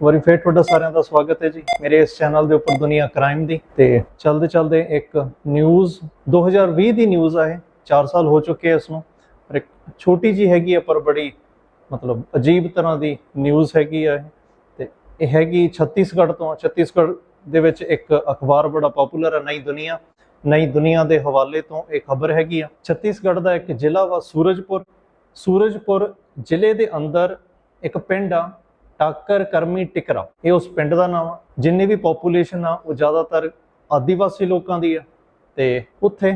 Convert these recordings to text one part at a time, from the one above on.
ਇੱਕ ਵਾਰੀ ਫੇਰ ਤੁਹਾਡਾ ਸਾਰਿਆਂ ਦਾ ਸਵਾਗਤ ਹੈ ਜੀ ਮੇਰੇ ਇਸ ਚੈਨਲ ਦੇ ਉੱਪਰ ਦੁਨੀਆ ਕ੍ਰਾਈਮ ਦੀ ਤੇ ਚਲਦੇ ਚਲਦੇ ਇੱਕ ਨਿਊਜ਼ 2020 ਦੀ ਨਿਊਜ਼ ਆ ਇਹ 4 ਸਾਲ ਹੋ ਚੁੱਕੇ ਇਸ ਨੂੰ ਪਰ ਇੱਕ ਛੋਟੀ ਜੀ ਹੈਗੀ ਆ, ਪਰ ਬੜੀ ਮਤਲਬ ਅਜੀਬ ਤਰ੍ਹਾਂ ਦੀ ਨਿਊਜ਼ ਹੈਗੀ ਆ ਇਹ। ਤੇ ਇਹ ਹੈਗੀ ਛੱਤੀਸਗੜ੍ਹ ਤੋਂ, ਛੱਤੀਸਗੜ੍ਹ ਦੇ ਵਿੱਚ ਇੱਕ ਅਖਬਾਰ ਬੜਾ ਪਪੂਲਰ ਹੈ ਨਈ ਦੁਨੀਆ ਨਈ ਦੁਨੀਆ ਦੇ ਹਵਾਲੇ ਤੋਂ ਇਹ ਖਬਰ ਹੈਗੀ ਆ। ਛੱਤੀਸਗੜ੍ਹ ਦਾ ਇੱਕ ਜ਼ਿਲ੍ਹਾ ਵਾ ਸੂਰਜਪੁਰ ਸੂਰਜਪੁਰ ਜ਼ਿਲ੍ਹੇ ਦੇ ਅੰਦਰ ਇੱਕ ਪਿੰਡ ਆ ਟਾਕਰ ਕਰਮੀ ਟਿਕਰਾ, ਇਹ ਉਸ ਪਿੰਡ ਦਾ ਨਾਮ ਆ। ਜਿੰਨੀ ਵੀ ਪੋਪੂਲੇਸ਼ਨ ਆ, ਉਹ ਜ਼ਿਆਦਾਤਰ ਆਦੀਵਾਸੀ ਲੋਕਾਂ ਦੀ ਆ। ਤੇ ਉੱਥੇ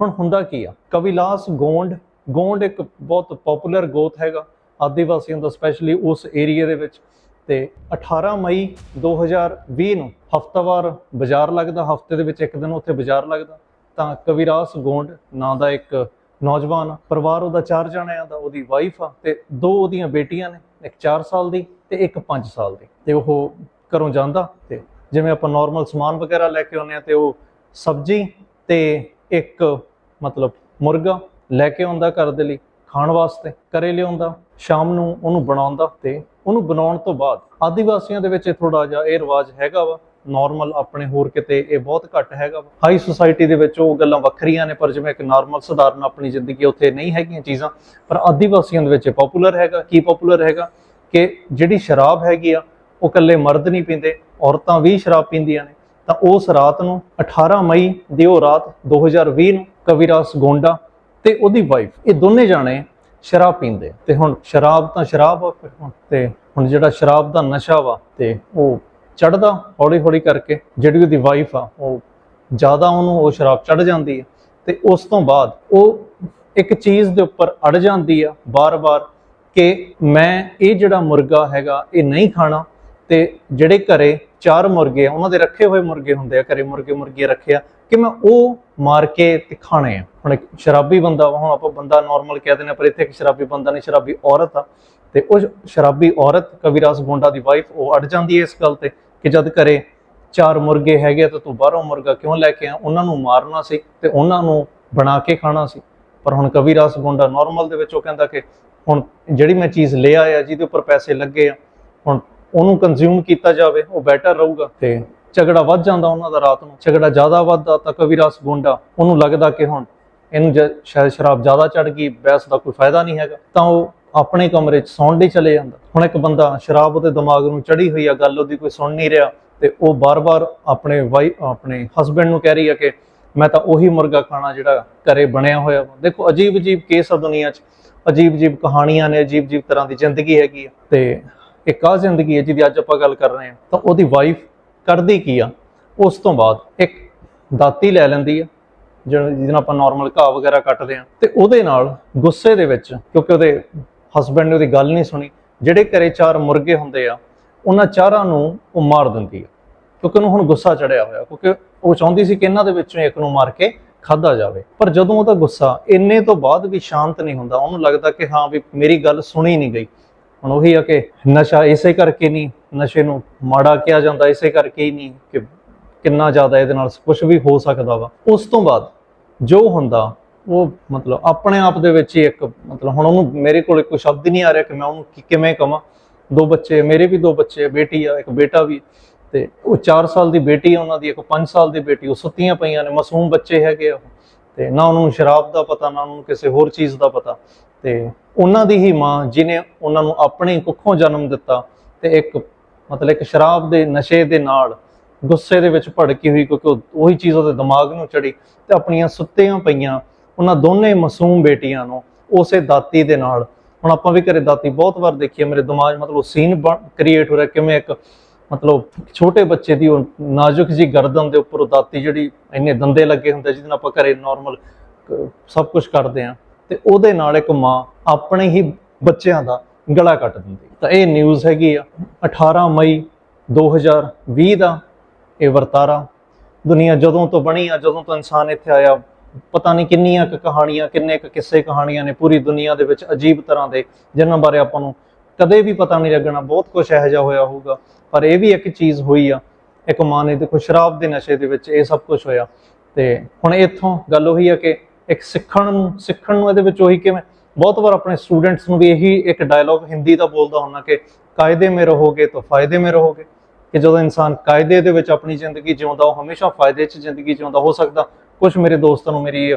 ਹੁਣ ਹੁੰਦਾ ਕੀ ਆ? ਕਵਿਲਾਸ ਗੋਂਡ ਗੋਂਡ ਇੱਕ ਬਹੁਤ ਪਪੂਲਰ ਗੋਤ ਹੈਗਾ ਆਦੀਵਾਸੀਆਂ ਦਾ ਸਪੈਸ਼ਲੀ ਉਸ ਏਰੀਆ ਦੇ ਵਿੱਚ। ਤੇ 18 ਮਈ 2020 ਨੂੰ ਹਫਤਾਵਾਰ ਬਾਜ਼ਾਰ ਲੱਗਦਾ, ਹਫ਼ਤੇ ਦੇ ਵਿੱਚ ਇੱਕ ਦਿਨ ਉੱਥੇ ਬਾਜ਼ਾਰ ਲੱਗਦਾ। ਤਾਂ ਕਵਿਰਾਸ ਗੋਂਡ ਨਾਂ ਦਾ ਇੱਕ ਨੌਜਵਾਨ ਆ। ਪਰਿਵਾਰ ਉਹਦਾ ਚਾਰ ਜਣਿਆਂ ਦਾ, ਉਹਦੀ ਵਾਈਫ ਆ ਤੇ ਦੋ ਉਹਦੀਆਂ ਬੇਟੀਆਂ ਨੇ, ਇੱਕ 4 ਸਾਲ ਦੀ। ਤੇ ਇੱਕ 5 ਸਾਲ ਦੀ। ਤੇ ਉਹ ਘਰੋਂ ਜਾਂਦਾ ਤੇ ਜਿਵੇਂ ਆਪਾਂ ਨਾਰਮਲ ਸਮਾਨ ਵਗੈਰਾ ਲੈ ਕੇ ਆਉਂਦੇ ਆ ਤੇ ਉਹ ਸਬਜ਼ੀ ਤੇ ਇੱਕ ਮਤਲਬ ਮੁਰਗਾ ਲੈ ਕੇ ਆਉਂਦਾ ਘਰ ਦੇ ਲਈ ਖਾਣ ਵਾਸਤੇ, ਘਰੇ ਲਿਆਉਂਦਾ, ਸ਼ਾਮ ਨੂੰ ਉਹਨੂੰ ਬਣਾਉਂਦਾ ਤੇ ਉਹਨੂੰ ਬਣਾਉਣ ਤੋਂ ਬਾਅਦ ਆਦੀਵਾਸੀਆਂ ਦੇ ਵਿੱਚ ਥੋੜਾ ਜਿਹਾ ਇਹ ਰਿਵਾਜ ਹੈਗਾ ਵਾ ਨਾਰਮਲ ਆਪਣੇ ਹੋਰ ਕਿਤੇ ਇਹ ਬਹੁਤ ਘੱਟ ਹੈਗਾ ਵਾ। ਹਾਈ ਸੁਸਾਇਟੀ ਦੇ ਵਿੱਚ ਉਹ ਗੱਲਾਂ ਵੱਖਰੀਆਂ ਨੇ, ਪਰ ਜਿਵੇਂ ਇੱਕ ਨਾਰਮਲ ਸਧਾਰਨ ਆਪਣੀ ਜ਼ਿੰਦਗੀ ਉੱਥੇ ਨਹੀਂ ਹੈਗੀਆਂ ਚੀਜ਼ਾਂ, ਪਰ ਆਦੀਵਾਸੀਆਂ ਦੇ ਵਿੱਚ ਪਪੂਲਰ ਹੈਗਾ। ਕੀ ਪਪੂਲਰ ਹੈਗਾ? ਕਿ ਜਿਹੜੀ ਸ਼ਰਾਬ ਹੈਗੀ ਆ, ਉਹ ਇਕੱਲੇ ਮਰਦ ਨਹੀਂ ਪੀਂਦੇ, ਔਰਤਾਂ ਵੀ ਸ਼ਰਾਬ ਪੀਂਦੀਆਂ ਨੇ। ਤਾਂ ਉਸ ਰਾਤ ਨੂੰ 18 ਮਈ ਦੀ ਉਹ ਰਾਤ 2020 ਨੂੰ ਕਵਿਰਾਸ ਗੋਂਡਾ ਤੇ ਉਹਦੀ ਵਾਈਫ ਇਹ ਦੋਨੇ ਜਾਣੇ ਸ਼ਰਾਬ ਪੀਂਦੇ ਆ। ਤੇ ਹੁਣ ਸ਼ਰਾਬ ਤਾਂ ਸ਼ਰਾਬ ਆ ਫਿਰ ਹੁਣ। ਤੇ ਹੁਣ ਜਿਹੜਾ ਸ਼ਰਾਬ ਦਾ ਨਸ਼ਾ ਵਾ, ਤੇ ਉਹ ਚੜਦਾ ਹੌਲੀ ਹੌਲੀ ਕਰਕੇ, ਜਿਹੜੀ ਉਹਦੀ ਵਾਈਫ ਆ, ਉਹ ਜ਼ਿਆਦਾ ਉਹਨੂੰ ਉਹ ਸ਼ਰਾਬ ਚੜ ਜਾਂਦੀ ਹੈ ਤੇ ਉਸ ਤੋਂ ਬਾਅਦ ਉਹ ਇੱਕ ਚੀਜ਼ ਦੇ ਉੱਪਰ ਅੜ ਜਾਂਦੀ ਆ ਬਾਰ-ਬਾਰ ਕਿ ਮੈਂ ਇਹ ਜਿਹੜਾ ਮੁਰਗਾ ਹੈਗਾ ਇਹ ਨਹੀਂ ਖਾਣਾ ਤੇ ਜਿਹੜੇ ਘਰੇ ਚਾਰ ਮੁਰਗੇ ਆ ਉਹਨਾਂ ਦੇ ਰੱਖੇ ਹੋਏ ਮੁਰਗੇ ਹੁੰਦੇ ਆ ਘਰੇ ਮੁਰਗੇ ਮੁਰਗੀਆਂ ਰੱਖਿਆ ਕਿ ਮੈਂ ਉਹ ਮਾਰ ਕੇ ਤੇ ਖਾਣੇ ਆ। ਹੁਣ ਇੱਕ ਸ਼ਰਾਬੀ ਬੰਦਾ ਵਾ, ਹੁਣ ਆਪਾਂ ਬੰਦਾ ਨਾਰਮਲ ਕਹਿ ਦਿੰਦੇ ਪਰ ਇੱਥੇ ਇੱਕ ਸ਼ਰਾਬੀ ਬੰਦਾ ਨਹੀਂ ਸ਼ਰਾਬੀ ਔਰਤ ਆ। ਤੇ ਉਹ ਸ਼ਰਾਬੀ ਔਰਤ ਕਵਿਰਾਸ ਗੋਂਡਾ ਦੀ ਵਾਈਫ ਉਹ ਅੜ ਜਾਂਦੀ ਹੈ ਇਸ ਗੱਲ ਤੇ ਕਿ ਜਦ ਘਰੇ ਚਾਰ ਮੁਰਗੇ ਹੈਗੇ ਆ ਤਾਂ ਤੂੰ ਬਾਹਰੋਂ ਮੁਰਗਾ ਕਿਉਂ ਲੈ ਕੇ ਆ? ਉਹਨਾਂ ਨੂੰ ਮਾਰਨਾ ਸੀ ਤੇ ਉਹਨਾਂ ਨੂੰ ਬਣਾ ਕੇ ਖਾਣਾ ਸੀ। ਪਰ ਹੁਣ ਕਵਿਰਾਸ ਗੋਂਡਾ ਨਾਰਮਲ ਦੇ ਵਿੱਚ ਉਹ ਕਹਿੰਦਾ ਕਿ ਹੁਣ ਜਿਹੜੀ ਮੈਂ ਚੀਜ਼ ਲੈ ਆਇਆ ਜਿਹਦੇ ਉੱਪਰ ਪੈਸੇ ਲੱਗੇ ਆ ਹੁਣ ਉਹਨੂੰ ਕੰਜ਼ਿਊਮ ਕੀਤਾ ਜਾਵੇ ਉਹ ਬੈਟਰ ਰਹੂਗਾ। ਤੇ ਝਗੜਾ ਵੱਧ ਜਾਂਦਾ ਉਹਨਾਂ ਦਾ ਰਾਤ ਨੂੰ ਝਗੜਾ ਜ਼ਿਆਦਾ ਵੱਧਦਾ ਤਾਂ ਕਵਿਰਾਸ ਗੋਂਡਾ ਉਹਨੂੰ ਲੱਗਦਾ ਕਿ ਹੁਣ ਇਹਨੂੰ ਸ਼ਾਇਦ ਸ਼ਰਾਬ ਜ਼ਿਆਦਾ ਚੜ ਗਈ ਬਹਿਸ ਦਾ ਕੋਈ ਫਾਇਦਾ ਨਹੀਂ ਹੈਗਾ ਤਾਂ ਉਹ ਆਪਣੇ ਕਮਰੇ 'ਚ ਸੌਣ ਲਈ ਚਲੇ ਜਾਂਦਾ। ਹੁਣ ਇੱਕ ਬੰਦਾ ਸ਼ਰਾਬ ਉਹਦੇ ਦਿਮਾਗ ਨੂੰ ਚੜੀ ਹੋਈ ਆ ਗੱਲ ਉਹਦੀ ਕੋਈ ਸੁਣ ਨਹੀਂ ਰਿਹਾ ਤੇ ਉਹ ਬਾਰ-ਬਾਰ ਆਪਣੇ ਵਾਈ ਆਪਣੇ ਹਸਬੰਡ ਨੂੰ ਕਹਿ ਰਹੀ ਆ ਕਿ ਮੈਂ ਤਾਂ ਉਹੀ ਮੁਰਗਾ ਖਾਣਾ ਜਿਹੜਾ ਘਰੇ ਬਣਿਆ ਹੋਇਆ ਦੇਖੋ ਅਜੀਬ-ਅਜੀਬ ਕੇਸ ਆ ਦੁਨੀਆ 'ਚ। ਅਜੀਬ-ਅਜੀਬ ਕਹਾਣੀਆਂ ਨੇ, ਅਜੀਬ-ਅਜੀਬ ਤਰ੍ਹਾਂ ਦੀ ਜ਼ਿੰਦਗੀ ਹੈਗੀ ਆ। ਤੇ ਇੱਕ ਆ ਜ਼ਿੰਦਗੀ ਹੈ ਜਿਹਦੀ ਅੱਜ ਆਪਾਂ ਗੱਲ ਕਰ ਰਹੇ ਹਾਂ, ਤਾਂ ਉਹਦੀ ਵਾਈਫ ਕਰਦੀ ਕੀ ਆ? ਉਸ ਤੋਂ ਬਾਅਦ ਇੱਕ ਦਾਤੀ ਲੈ ਲੈਂਦੀ ਆ ਜਿਹੜਾ ਜਿਹਦੇ ਨਾਲ ਆਪਾਂ ਨਾਰਮਲ ਘਾਹ ਵਗੈਰਾ ਕੱਟਦੇ ਆ ਤੇ ਉਹਦੇ ਨਾਲ ਗੁੱਸੇ ਦੇ ਵਿੱਚ, ਕਿਉਂਕਿ ਉਹਦੇ ਹਸਬੰਡ ਨੇ ਉਹਦੀ ਗੱਲ ਨਹੀਂ ਸੁਣੀ, ਜਿਹੜੇ ਘਰੇ ਚਾਰ ਮੁਰਗੇ ਹੁੰਦੇ ਆ, ਉਹਨਾਂ ਚਾਰਾਂ ਨੂੰ ਉਹ ਮਾਰ ਦਿੰਦੀ ਆ। ਕਿਉਂਕਿ ਉਹਨੂੰ ਹੁਣ ਗੁੱਸਾ ਚੜਿਆ ਹੋਇਆ, ਕਿਉਂਕਿ ਉਹ ਚਾਹੁੰਦੀ ਸੀ ਕਿ ਇਹਨਾਂ ਦੇ ਵਿੱਚੋਂ ਇੱਕ ਨੂੰ ਮਾਰ ਕੇ ਖਾਦਾ ਜਾਵੇ। ਪਰ ਜਦੋਂ ਉਹਦਾ ਗੁੱਸਾ ਇੰਨੇ ਤੋਂ ਬਾਅਦ ਵੀ ਸ਼ਾਂਤ ਨਹੀਂ ਹੁੰਦਾ, ਉਹਨੂੰ ਲੱਗਦਾ ਕਿ ਹਾਂ ਵੀ ਮੇਰੀ ਗੱਲ ਸੁਣੀ ਨਹੀਂ ਗਈ। ਹੁਣ ਉਹੀ ਆ ਕਿ ਨਸ਼ਾ ਇਸੇ ਕਰਕੇ ਨਹੀਂ, ਨਸ਼ੇ ਨੂੰ ਮਾੜਾ ਕਿਹਾ ਜਾਂਦਾ, ਇਸੇ ਕਰਕੇ ਹੀ ਨਹੀਂ ਕਿ ਕਿੰਨਾ ਜ਼ਿਆਦਾ ਇਹਦੇ ਨਾਲ ਕੁਝ ਵੀ ਹੋ ਸਕਦਾ ਵਾ। ਉਸ ਤੋਂ ਬਾਅਦ ਜੋ ਹੁੰਦਾ, ਉਹ ਮਤਲਬ ਆਪਣੇ ਆਪ ਦੇ ਵਿੱਚ ਹੀ ਇੱਕ ਮਤਲਬ ਹੁਣ ਉਹਨੂੰ ਮੇਰੇ ਕੋਲ ਕੋਈ ਸ਼ਬਦ ਨਹੀਂ ਆ ਰਿਹਾ ਕਿ ਮੈਂ ਉਹਨੂੰ ਕਿਵੇਂ ਕਵਾਂ। ਦੋ ਬੱਚੇ, ਮੇਰੇ ਵੀ ਦੋ ਬੱਚੇ ਬੇਟੀ ਆ, ਇੱਕ ਬੇਟਾ ਵੀ। ਤੇ ਉਹ 4 ਸਾਲ ਦੀ ਬੇਟੀ ਉਹਨਾਂ ਦੀ, ਇੱਕ 5 ਸਾਲ ਦੀ ਬੇਟੀ, ਉਹ ਸੁੱਤੀਆਂ ਪਈਆਂ ਨੇ, ਮਾਸੂਮ ਬੱਚੇ ਹੈਗੇ ਆ ਉਹ। ਤੇ ਨਾ ਉਹਨਾਂ ਨੂੰ ਸ਼ਰਾਬ ਦਾ ਪਤਾ, ਨਾ ਉਹਨੂੰ ਕਿਸੇ ਹੋਰ ਚੀਜ਼ ਦਾ ਪਤਾ। ਤੇ ਉਹਨਾਂ ਦੀ ਹੀ ਮਾਂ ਜਿਨੇ ਉਹਨਾਂ ਨੂੰ ਆਪਣੇ ਕੁੱਖੋਂ ਜਨਮ ਦਿੱਤਾ ਤੇ ਇੱਕ, ਮਤਲਬ ਇੱਕ ਸ਼ਰਾਬ ਦੇ ਨਸ਼ੇ ਦੇ ਨਾਲ ਗੁੱਸੇ ਦੇ ਵਿੱਚ ਭੜਕੀ ਹੋਈ, ਕਿਉਂਕਿ ਉਹ- ਉਹੀ ਚੀਜ਼ ਉਹਦੇ ਦਿਮਾਗ ਨੂੰ ਚੜੀ ਤੇ ਆਪਣੀਆਂ ਸੁੱਤੀਆਂ ਪਈਆਂ, ਉਹਨਾਂ ਦੋਨੇ ਮਾਸੂਮ ਬੇਟੀਆਂ ਨੂੰ ਉਸੇ ਦਾਤੀ ਦੇ ਨਾਲ। ਹੁਣ ਆਪਾਂ ਵੀ ਘਰੇ ਦਾਤੀ ਬਹੁਤ ਵਾਰ ਦੇਖੀ ਹੈ ਮੇਰੇ ਦਿਮਾਗ ਮਤਲਬ ਉਹ ਸੀਨ ਕ੍ਰੀਏਟ ਹੋ ਰਿਹਾ, ਕਿਵੇਂ ਇੱਕ ਮਤਲਬ ਛੋਟੇ ਬੱਚੇ ਦੀ ਉਹ ਨਾਜ਼ੁਕ ਜੀ ਗਰਦਨ ਦੇ ਉੱਪਰ ਦਾਤੀ ਜਿਹੜੀ ਇੰਨੇ ਦੰਦੇ ਲੱਗੇ ਹੁੰਦੇ ਜਿਹਦੇ ਨਾਲ ਆਪਾਂ ਘਰੇ ਨਾਰਮਲ ਸਭ ਕੁਝ ਕਰਦੇ ਆ ਤੇ ਉਹਦੇ ਨਾਲ ਇੱਕ ਮਾਂ ਆਪਣੇ ਹੀ ਬੱਚਿਆਂ ਦਾ ਗਲਾ ਕੱਟ ਦਿੰਦੀ। ਤਾਂ ਇਹ ਨਿਊਜ਼ ਹੈਗੀ ਆ 18 ਮਈ 2020 ਦਾ ਇਹ ਵਰਤਾਰਾ। ਦੁਨੀਆ ਜਦੋਂ ਤੋਂ ਬਣੀ ਆ, ਜਦੋਂ ਤੋਂ ਇਨਸਾਨ ਇੱਥੇ ਆਇਆ, ਪਤਾ ਨਹੀਂ ਕਿੰਨੀਆਂ ਕੁ ਕਹਾਣੀਆਂ, ਕਿੰਨੇ ਕੁ ਕਿੱਸੇ ਕਹਾਣੀਆਂ ਨੇ ਪੂਰੀ ਦੁਨੀਆ ਦੇ ਵਿੱਚ ਅਜੀਬ ਤਰ੍ਹਾਂ ਦੇ, ਜਿਨ੍ਹਾਂ ਬਾਰੇ ਆਪਾਂ ਨੂੰ ਕਦੇ ਵੀ ਪਤਾ ਨਹੀਂ ਲੱਗਣਾ, ਬਹੁਤ ਕੁਝ ਇਹੋ ਜਿਹਾ ਹੋਇਆ ਹੋਊਗਾ। ਪਰ ਇਹ ਵੀ ਇੱਕ ਚੀਜ਼ ਹੋਈ ਆ, ਇੱਕ ਮਾਂ ਨੇ ਦੇਖੋ ਸ਼ਰਾਬ ਦੇ ਨਸ਼ੇ ਦੇ ਵਿੱਚ ਇਹ ਸਭ ਕੁਝ ਹੋਇਆ। ਤੇ ਹੁਣ ਇੱਥੋਂ ਗੱਲ ਉਹੀ ਆ ਕਿ ਇੱਕ ਸਿੱਖਣ ਨੂੰ ਸਿੱਖਣ ਨੂੰ ਇਹਦੇ ਵਿੱਚ ਉਹੀ ਕਿਵੇਂ? ਬਹੁਤ ਵਾਰ ਆਪਣੇ ਸਟੂਡੈਂਟਸ ਨੂੰ ਵੀ ਇਹੀ ਇੱਕ ਡਾਇਲੌਗ ਹਿੰਦੀ ਦਾ ਬੋਲਦਾ ਹੁੰਦਾ ਕਿ ਕਾਇਦੇ ਮੇ ਰਹੋਗੇ ਤਾਂ ਫਾਇਦੇ ਮੇ ਰਹੋਗੇ। ਕਿ ਜਦੋਂ ਇਨਸਾਨ ਕਾਇਦੇ ਦੇ ਵਿੱਚ ਆਪਣੀ ਜ਼ਿੰਦਗੀ ਜਿਉਂਦਾ, ਉਹ ਹਮੇਸ਼ਾ ਫਾਇਦੇ 'ਚ ਜ਼ਿੰਦਗੀ ਜਿਉਂਦਾ, ਹੋ ਸਕਦਾ ਕੁਝ ਮੇਰੇ ਦੋਸਤਾਂ ਨੂੰ ਮੇਰੀ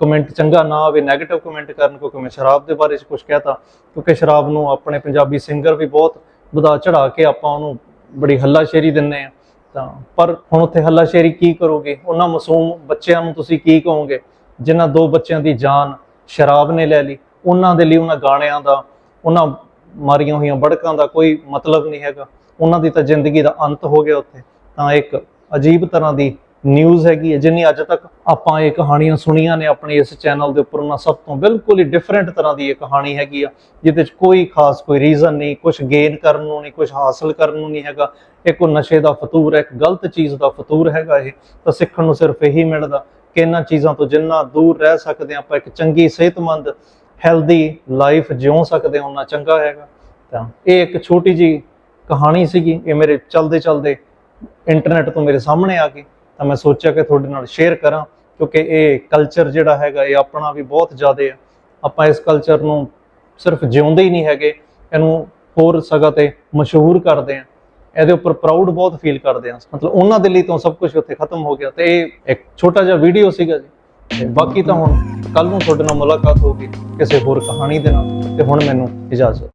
ਕਮੈਂਟ ਚੰਗਾ ਨਾ ਆਵੇ 네ਗੇਟਿਵ ਕਮੈਂਟ ਕਰਨ, ਕਿਉਂਕਿ ਮੈਂ ਸ਼ਰਾਬ ਦੇ ਬਾਰੇ 'ਚ ਕੁਝ ਕਹਤਾ, ਕਿਉਂਕਿ ਸ਼ਰਾਬ ਨੂੰ ਆਪਣੇ ਪੰਜਾਬੀ ਸਿੰਗਰ ਵੀ ਬਹੁਤ ਵਧਾ ਚੜਾ ਕੇ ਆਪਾਂ ਉਹਨੂੰ ਬੜੀ ਹੱਲਾਸ਼ੇਰੀ ਦਿੰਨੇ ਆ ਤਾਂ, ਪਰ ਹੁਣ ਉੱਥੇ ਹੱਲਾਸ਼ੇਰੀ ਕੀ ਕਰੋਗੇ? ਉਹਨਾਂ ਮਾਸੂਮ ਬੱਚਿਆਂ ਨੂੰ ਤੁਸੀਂ ਕੀ ਕਹੋਗੇ? ਜਿਨ੍ਹਾਂ ਦੋ ਬੱਚਿਆਂ ਦੀ ਜਾਨ ਸ਼ਰਾਬ ਨੇ ਲੈ ਲਈ, ਉਹਨਾਂ ਦੇ ਲਈ ਉਹਨਾਂ ਗਾਣਿਆਂ ਦਾ, ਉਹਨਾਂ ਮਾਰੀਆਂ ਹੋਈਆਂ ਬੜਕਾਂ ਦਾ ਕੋਈ ਮਤਲਬ ਨਹੀਂ ਹੈਗਾ। ਉਹਨਾਂ ਦੀ ਤਾਂ ਜ਼ਿੰਦਗੀ ਦਾ ਅੰਤ ਹੋ ਗਿਆ ਉੱਥੇ। ਤਾਂ ਇੱਕ ਅਜੀਬ ਤਰ੍ਹਾਂ ਦੀ ਨਿਊਜ਼ ਹੈਗੀ ਹੈ, ਜਿੰਨੀ ਅੱਜ ਤੱਕ ਆਪਾਂ ਇਹ ਕਹਾਣੀਆਂ ਸੁਣੀਆਂ ਨੇ ਆਪਣੇ ਇਸ ਚੈਨਲ ਦੇ ਉੱਪਰ, ਉਹਨਾਂ ਸਭ ਤੋਂ ਬਿਲਕੁਲ ਹੀ ਡਿਫਰੈਂਟ ਤਰ੍ਹਾਂ ਦੀ ਇਹ ਕਹਾਣੀ ਹੈਗੀ ਆ, ਜਿਹਦੇ ਵਿੱਚ ਕੋਈ ਖਾਸ ਕੋਈ ਰੀਜ਼ਨ ਨਹੀਂ ਕੁਝ ਗੇਨ ਕਰਨ ਨੂੰ ਨਹੀਂ ਕੁਝ ਹਾਸਲ ਕਰਨ ਨੂੰ ਨਹੀਂ ਹੈਗਾ। ਇਹ ਕੋਈ ਨਸ਼ੇ ਦਾ ਫਤੂਰ ਹੈ, ਇੱਕ ਗਲਤ ਚੀਜ਼ ਦਾ ਫਤੂਰ ਹੈਗਾ ਇਹ। ਤਾਂ ਸਿੱਖਣ ਨੂੰ ਸਿਰਫ ਇਹੀ ਮਿਲਦਾ ਕਿ ਇਹਨਾਂ ਚੀਜ਼ਾਂ ਤੋਂ ਜਿੰਨਾ ਦੂਰ ਰਹਿ ਸਕਦੇ ਹਾਂ, ਆਪਾਂ ਇੱਕ ਚੰਗੀ ਸਿਹਤਮੰਦ ਹੈਲਦੀ ਲਾਈਫ ਜਿਉ ਸਕਦੇ ਹਾਂ ਉਨਾ ਚੰਗਾ ਹੈਗਾ। ਤਾਂ ਇਹ ਇੱਕ ਛੋਟੀ ਜੀ ਕਹਾਣੀ ਸੀਗੀ, ਇਹ ਮੇਰੇ ਚਲਦੇ ਚਲਦੇ ਇੰਟਰਨੈਟ ਤੋਂ ਮੇਰੇ ਸਾਹਮਣੇ ਆ ਗਈ। ਤਾਂ ਮੈਂ ਸੋਚਿਆ ਕਿ ਤੁਹਾਡੇ ਨਾਲ ਸ਼ੇਅਰ ਕਰਾਂ, ਕਿਉਂਕਿ ਇਹ ਕਲਚਰ ਜਿਹੜਾ ਹੈਗਾ, ਇਹ ਆਪਣਾ ਵੀ ਬਹੁਤ ਜ਼ਿਆਦਾ ਆ। ਆਪਾਂ ਇਸ ਕਲਚਰ ਨੂੰ ਸਿਰਫ ਜਿਉਂਦੇ ਹੀ ਨਹੀਂ ਹੈਗੇ, ਇਹਨੂੰ ਹੋਰ ਸਗਾ ਤੇ ਮਸ਼ਹੂਰ ਕਰਦੇ ਆ। ਇਹਦੇ ਉੱਪਰ ਪ੍ਰਾਊਡ ਬਹੁਤ ਫੀਲ ਕਰਦੇ ਆ ਮਤਲਬ ਉਹਨਾਂ ਦੇ ਲਈ ਤਾਂ ਸਭ ਕੁਝ ਉੱਥੇ ਖਤਮ ਹੋ ਗਿਆ। ਤੇ ਇਹ ਇੱਕ ਛੋਟਾ ਜਿਹਾ ਵੀਡੀਓ ਸੀਗਾ ਜੀ। ਤੇ ਬਾਕੀ ਤਾਂ ਹੁਣ ਕੱਲ ਨੂੰ ਤੁਹਾਡੇ ਨਾਲ ਮੁਲਾਕਾਤ ਹੋਊਗੀ ਕਿਸੇ ਹੋਰ ਕਹਾਣੀ ਦੇ ਨਾਲ। ਤੇ ਹੁਣ ਮੈਨੂੰ ਇਜਾਜ਼ਤ